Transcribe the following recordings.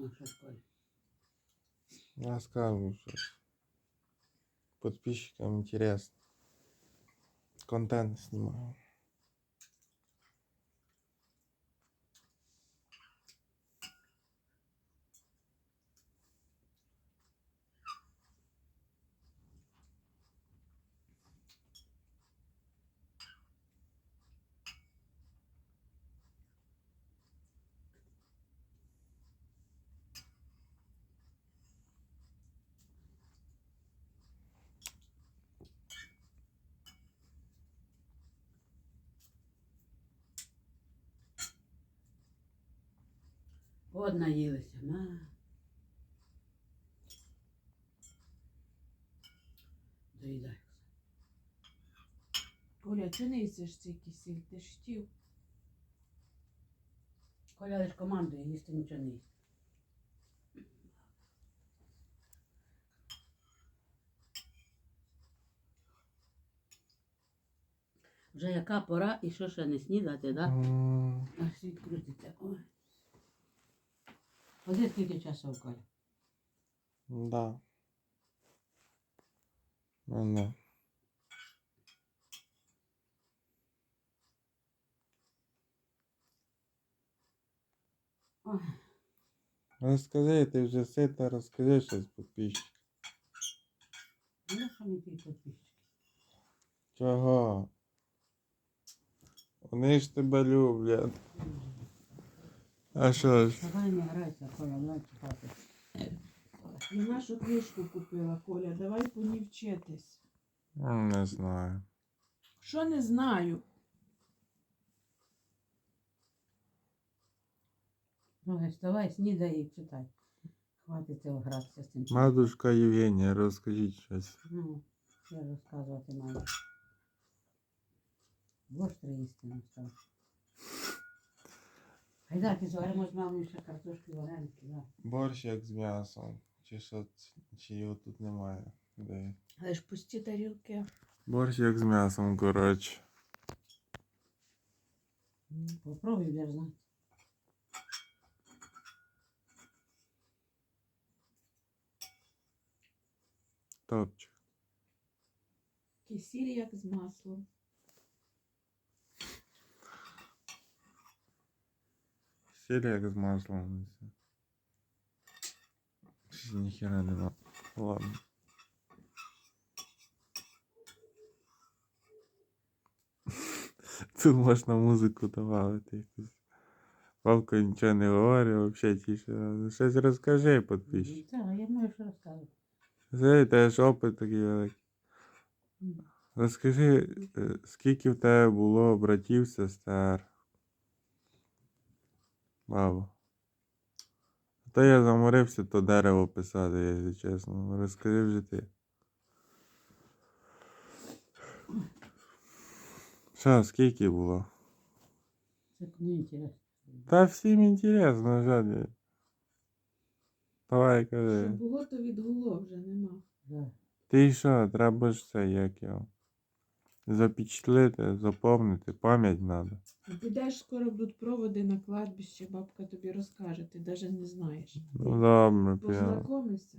Коль? Рассказывай сейчас. Подписчикам интересно. Контент снимаю. От наїлися. На. Доїдай. Коля, чого не їсиш цей кисіль? Ти ж хотів. Коля лиш командує, їсти нічого не їсть. Вже яка пора і що ще не снідати, так? Аж світ крутиться. Ой. Оце скільки часу в Коля? Да. Ну, да. Ой. Розкажи, ти вже сита, розкажи щось подписчикам. Ну, що мені ті підписчики? Чого? Вони ж тебе люблять. А що ж? Давай не грайся, Коля, давай чіпати. Я нашу книжку купила, Коля, давай по ній вчитись. М, Не знаю. Що не знаю? Ну, вставай, снідай і читай. Хватить цього гратися з цим. Матушка Євгенія, розкажіть щось. Ну, я розказувати маю. Борщ треба їсти не став. Гайдати зваримо з мамою ще картошки вареники, да. Борщ як з м'ясом. Чи що, чи його тут немає? Де? Але ж пусті тарілки. Борщ як з м'ясом, коротше. Попробуй, я знати. Топчик. Кисіль як з маслом. Сіль як з маслом. Ніхера нема. Ладно. Тут можна музику добавити якусь. Вовка нічого не говорить, взагалі тише. Ну, Щось розкажи, підписчик. Так, я маю що розказувати. Це теж опит такий великий. Розкажи, е, скільки в тебе було братів, сестер? Баба. А То я заморився то дерево писати, якщо чесно. Розкажи вже ти. Що, скільки було? Не інтересно. Та всім інтересно, жаді. Давай Що кажи. було, то відгуло вже нема. Да. Ти що, треба ж це як його? Запечатлити, заповнити, пам'ять треба. А Підеш, скоро будуть проводи на кладбище, бабка тобі розкаже, ти навіть не знаєш. Ну добре, п'я. Познайомишся,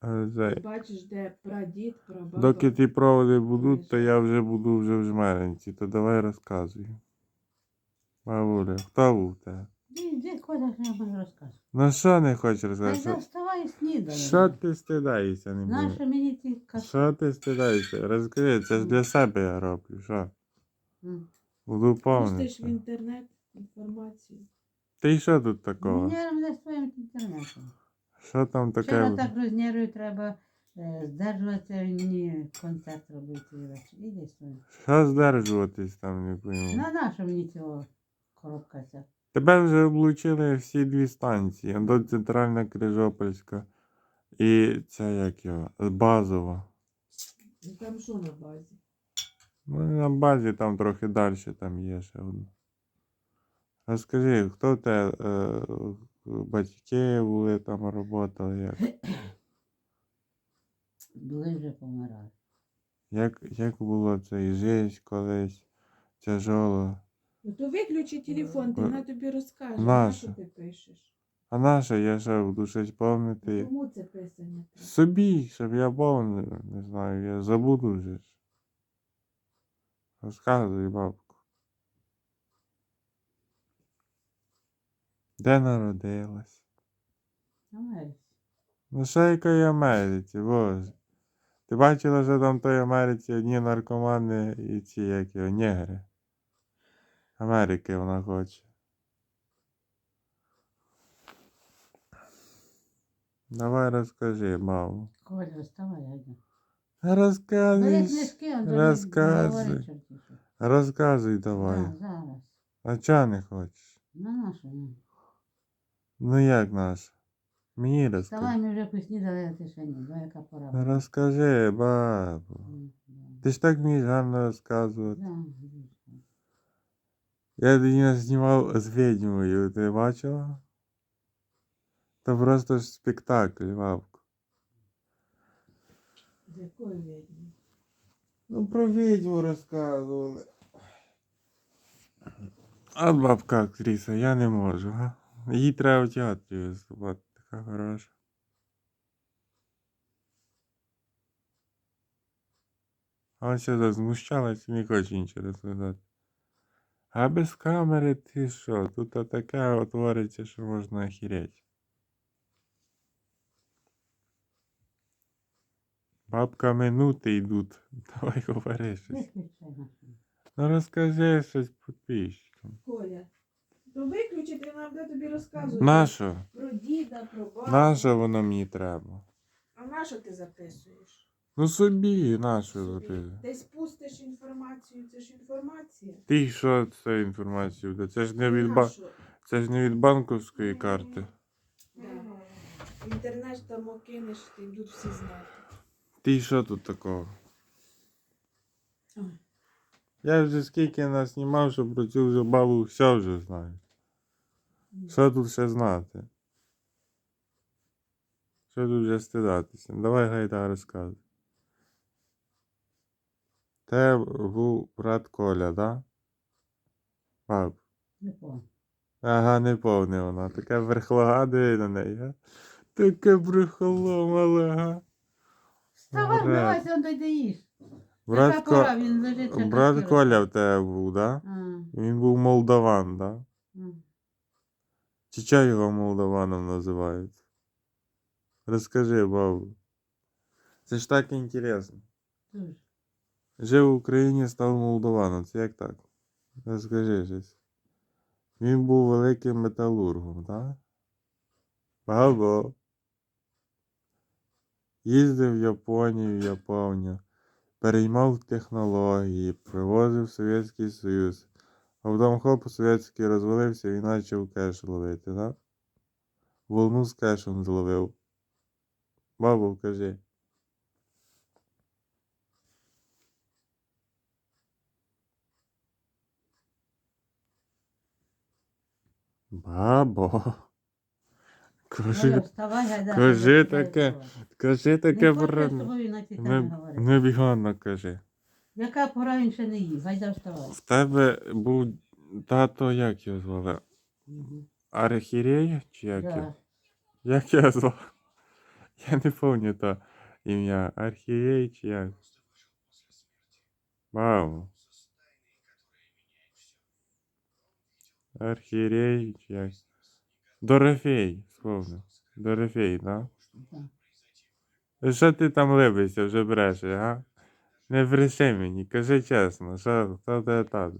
це- бачиш, де прадід, прабаба. Доки ті проводи будуть, то я вже буду вже в жмеренці, то давай розказуй. Бабуля, хто був тебе? Ні, Коля що я можу розказувати? Ну що не хочеш розказати? Що- заставай. Що ти стидаєшся, не Нащо буде? мені ті? Що ти стидаєшся? Розкажи, це ж для себе я роблю, що? М. Буду Пустиш в повністю. інтернет інформацію. Ти що тут такого? Не мене з твоїм інтернетом. Що там Вчора таке? так рознервую, треба е, здержуватися, мені концерт робити. Іди своїм. Що здержуватись там, не пойму. На нащо мені цього коробка ця? Тебе вже облучили всі дві станції. До Центральна Крижопольська і це як його? Базова. Ну там що на базі? Ну, на базі там трохи далі там є ще одна. Розкажи, хто в тебе е, батьки були там працювали, як, Були вже помирали. як, як було це і життя колись тяжело. Ну то виключи телефон, ти Е, вона тобі розкаже. нащо? На що ти пишеш? А наша, я ще буду щось помнити. Кому це писання? треба? Собі, щоб я повний, не знаю, я забуду вже. ж. Розказуй, бабку. Де народилась? Америці. Ну що якої Америці, боже. Ти бачила, що там в той Америці одні наркомани і ці, як його, негри. Америки вона хоче. Давай розкажи, маму. Коля, вставай. Бери Розказуй. книжки, а то розказуй. говори чортіше. Розказуй давай. Да, зараз. А чого не хочеш? На нашу. ну. Ну як наш? Мені Вставай, розкажи. ми вже поснідали, а ти ще ні. Давай, яка пора. Ну, Розкажи, бабу. М, да. Ти ж так вмієш гарно розказувати. Да. Я тоді знімав з відьмою, ти бачила? То просто ж спектакль, бабку. З якої відьми? Ну про відьму розказували. А бабка актриса, я не можу, га? Їй треба в театрі виступати, така хороша. А ось я змущалась і не хоче нічого розказати. А без камери ти що? Тут таке отвориться, що можна охереть. Бабка минути йдуть. Давай говори щось. Ну розкажи щось підписчикам. Коля, то виключити нам де тобі розказувати. Нащо? Про діда, про бабу. Нащо воно мені треба? А на що ти записуєш? Ну собі, нащо Собі. ти? Десь пустиш інформацію, це ж інформація. Ти що це інформацію? буде? Це ж не від, ба... Нащо? це ж не від банковської карти. В інтернет там окинеш, ти будуть всі знати. Ти що тут такого? Ой. Я вже скільки нас знімав, що про цю вже бабу все вже знаю. Що тут ще знати? Що тут вже стидатися? Давай гайда розказуй. Те був брат Коля, да? Баб. Не помню. Ага, не повне вона. Таке верхлога диви на неї, га? Таке брехло мале, га? Вставай, Брат. давайся, он дойде їж. Брат, Ко... пора, він лежить. брат Коля в тебе був, да? А, Він був молдаван, да? а. Чи чого його молдаваном називають? Розкажи, бабу. Це ж так інтересно. Дуже. Жив в Україні, став молдаваном. Це як так? Розкажи щось. Він був великим металургом, так? Бабо. Їздив в Японію, в Японію, переймав технології, привозив Совєтський Союз. А потім хоп, совєтський розвалився і почав кеш ловити, так? Волну з кешем зловив. Бабу, кажи. Бабо. Кажи, кажи таке. кажи таке ті Не, бігонно кажи. Яка пора він ще не їв, гайда вставай. В тебе був тато, як його звали? Мгм. Архірей? Чи як його? Як його звав? Я не пам'ятаю ім'я. Архірей чи як? Вау. Архірей чи як? Дорофей, словно. Дорофей, да? Що ти там либишся, вже брешеш, а? Не бреши мені, кажи чесно, що хто в тебе?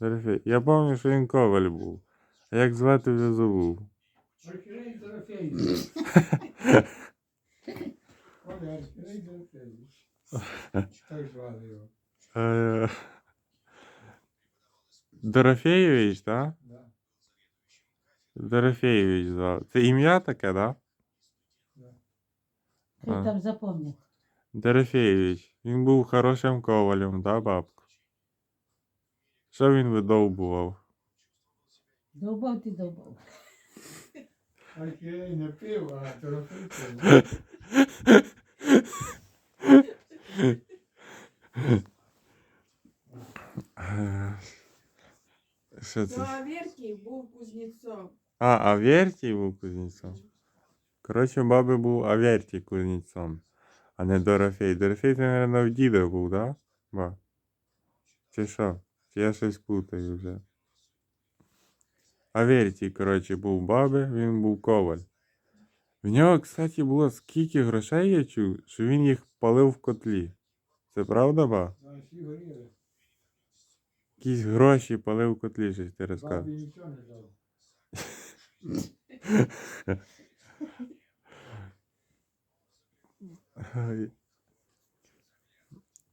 Дорофей. Я пам'ятаю, що він коваль був. А як звати вже забув. Архірей Дорофей. Оля, Архірей Дорофей. Так звали його. Дорофеєвич, так? Да. Дорофеєвич звав. Це ім'я таке, так? Ти А. там запомни. Дорофеєвич. Він був хорошим ковалем, да, бабку? Що він видовбував? Довбав ти довбав. Архірей не пив, а Дорофей Що Ну, це? а Веркій був кузнецом. А, Авертій був кузнецом. Коротше, баби був Авертій кузнецом, а не Дорофей. Дорофей, це, мабуть, в діда був, да? Ба. Чи що? Чи я щось путаю вже. Авертій, коротше, був баби, він був коваль. В нього, кстати, було скільки грошей я чув, що він їх палив в котлі. Це правда, ба? На всі горіли. Якісь гроші палив в котлі, щось ти розказав. Бабі нічого не дав.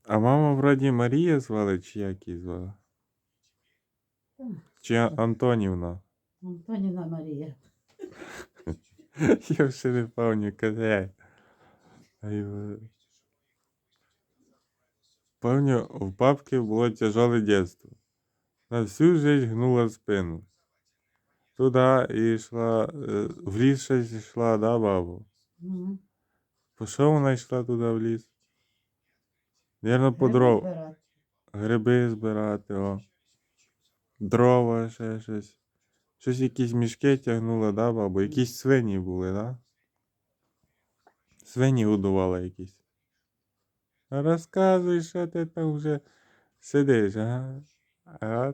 А мама вроді Марія звали, чи як її звали? Чи А- Антонівна? Антоніна Марія. Я вже не пам'ятаю. Ай, ви- Помню, у папки було тяжеле дитинство. На всю жизнь гнула спину. Туди і йшла, е, в ліс щось йшла, да, бабу? Угу. По що вона йшла туди в ліс? Вірно, по дров. Гриби збирати, о. Дрова, ще щось. Щось якісь мішки тягнула, да, бабу? Якісь свині були, да? Свині годувала якісь. Розказуй, що ти там вже сидиш, ага. А,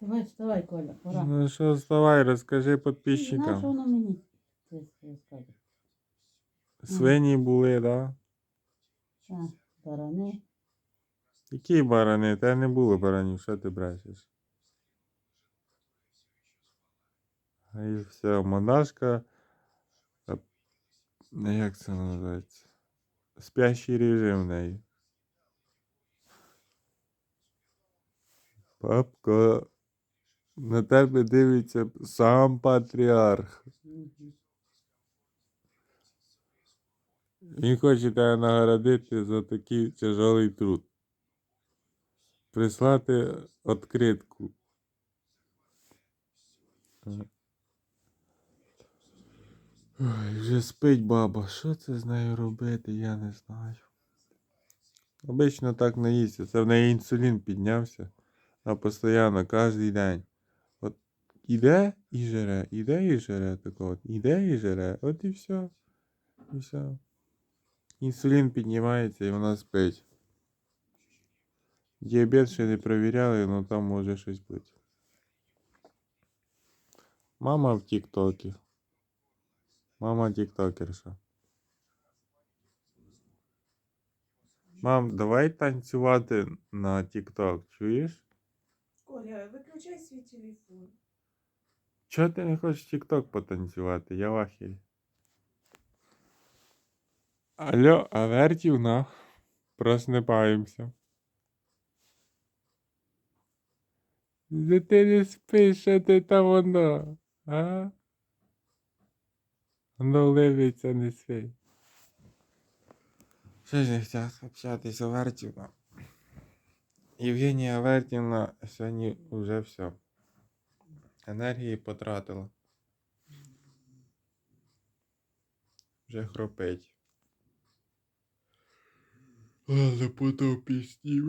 Давай, вставай, Коля, пора. ну що, вставай, розкажи підписчикам. воно мені це розказує. Свині були, да? Так, барани. Які барани? Та не було баранів, що ти брешеш? І все, монашка. А, ну, Як це називається? Спящий режим в неї. Папко, на тебе дивиться сам патріарх. Він хоче тебе нагородити за такий тяжелий труд. Прислати відкритку. Ой, вже спить баба. Що це з нею робити, я не знаю. Обично так не їсться. Це в неї інсулін піднявся. А постійно, кожен день. От іде і жере, іде і жере тако, от, іде і жере, от і все. І все. Інсулін піднімається і вона спить. Діабет ще не перевіряли, але там може щось бути. Мама в Тіктокі. Мама тіктокерша. Мам, давай танцювати на Тікток, чуєш? Коля, виключай свій телефон. Чого ти не хочеш Тікток потанцювати? Я в ахері. Алло, Авертівна. Проснипаємося. Да ти не спиш, що ти там воно, а? Воно ливиться не свій. Щось не хотів общатися з Авертівна. Євгенія Авертівна сьогодні вже все. Енергії потратила. Вже хропить. Але потім пісні